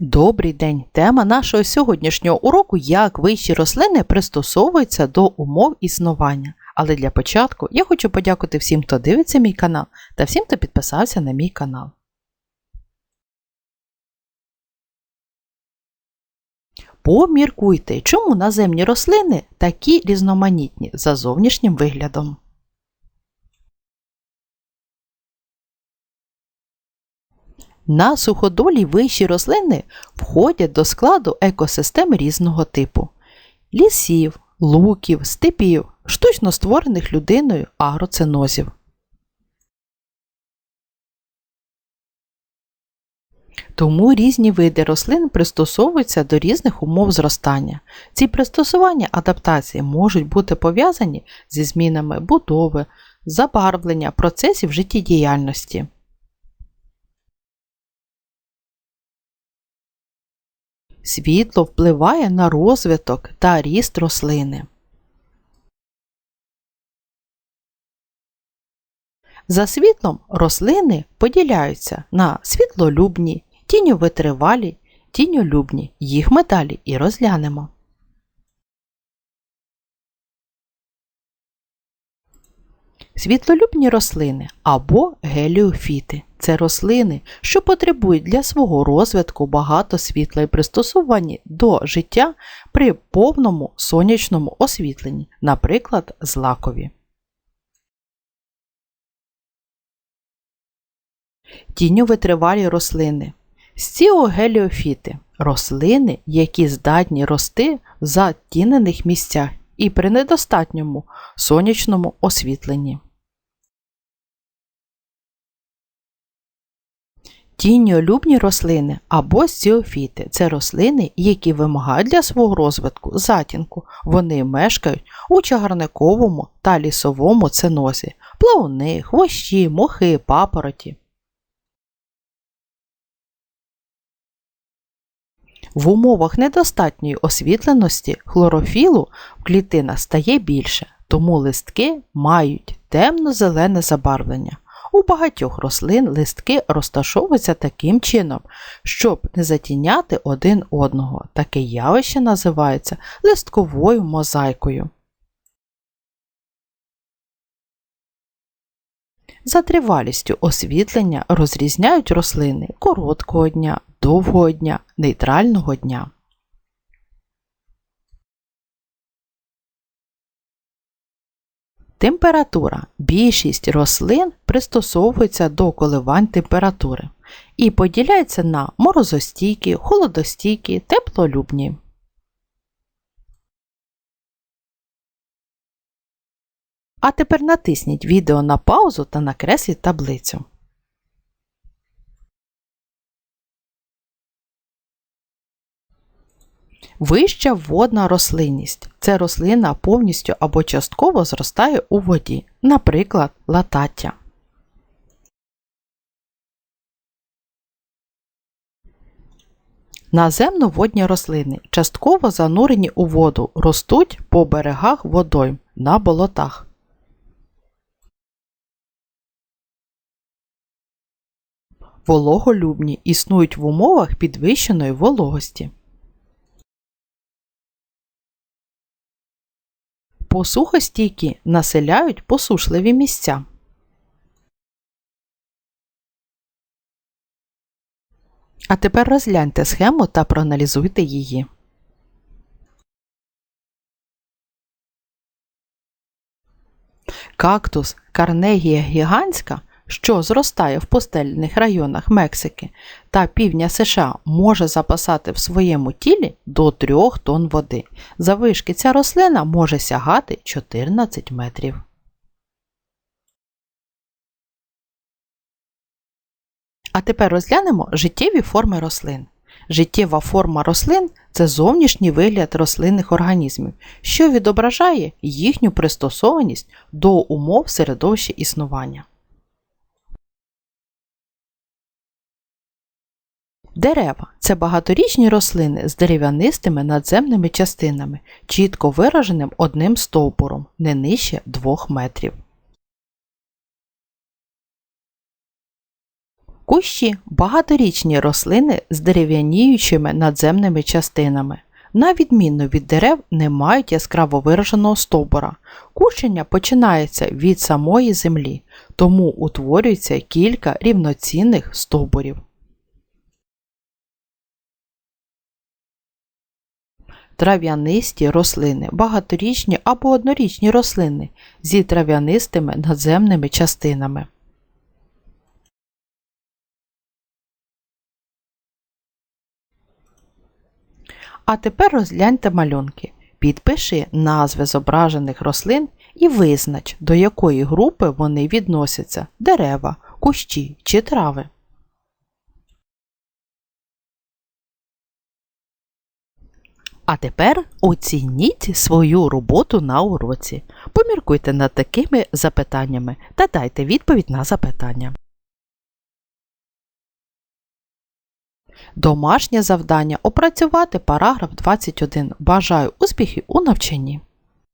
Добрий день! Тема нашого сьогоднішнього уроку як вищі рослини пристосовуються до умов існування. Але для початку я хочу подякувати всім, хто дивиться мій канал та всім, хто підписався на мій канал. Поміркуйте, чому наземні рослини такі різноманітні за зовнішнім виглядом. На суходолі вищі рослини входять до складу екосистем різного типу лісів, луків, степів, штучно створених людиною агроценозів. Тому різні види рослин пристосовуються до різних умов зростання. Ці пристосування адаптації можуть бути пов'язані зі змінами будови, забарвлення процесів життєдіяльності. Світло впливає на розвиток та ріст рослини. За світлом рослини поділяються на світлолюбні, тіньовитривалі, тіньолюбні. Їх ми далі і розглянемо. Світлолюбні рослини або геліофіти це рослини, що потребують для свого розвитку багато світла і пристосовані до життя при повному сонячному освітленні, наприклад, злакові. Тіньовитривалі рослини. Сціогеліофіти рослини, які здатні рости в затінених місцях і при недостатньому сонячному освітленні. Тіньолюбні рослини або стіофіти це рослини, які вимагають для свого розвитку затінку. Вони мешкають у чагарниковому та лісовому ценозі, плавуни, хвощі, мохи, папороті. В умовах недостатньої освітленості хлорофілу в клітинах стає більше, тому листки мають темно-зелене забарвлення. У багатьох рослин листки розташовуються таким чином, щоб не затіняти один одного. Таке явище називається листковою мозаїкою. За тривалістю освітлення розрізняють рослини короткого дня, довгого дня, нейтрального дня. Температура. Більшість рослин пристосовується до коливань температури і поділяється на морозостійкі, холодостійкі, теплолюбні. А тепер натисніть відео на паузу та накресліть таблицю. Вища водна рослинність. Це рослина повністю або частково зростає у воді, наприклад, латаття. Наземноводні рослини частково занурені у воду, ростуть по берегах водойм на болотах. Вологолюбні існують в умовах підвищеної вологості. Посухостійкі населяють посушливі місця. А тепер розгляньте схему та проаналізуйте її. Кактус Карнегія гігантська що зростає в пустельних районах Мексики та півдня США, може запасати в своєму тілі до 3 тонн води. Завишки ця рослина може сягати 14 метрів. А тепер розглянемо життєві форми рослин. Життєва форма рослин це зовнішній вигляд рослинних організмів, що відображає їхню пристосованість до умов середовища існування. Дерева це багаторічні рослини з дерев'янистими надземними частинами, чітко вираженим одним стовбуром, не нижче 2 метрів. Кущі багаторічні рослини з дерев'яніючими надземними частинами. На відміну від дерев, не мають яскраво вираженого стовбура. Кущення починається від самої землі, тому утворюється кілька рівноцінних стовбурів. Трав'янисті рослини, багаторічні або однорічні рослини зі трав'янистими надземними частинами. А тепер розгляньте малюнки. Підпиши назви зображених рослин і визнач, до якої групи вони відносяться дерева, кущі чи трави. А тепер оцініть свою роботу на уроці. Поміркуйте над такими запитаннями та дайте відповідь на запитання. Домашнє завдання опрацювати параграф 21. Бажаю успіхів у навчанні.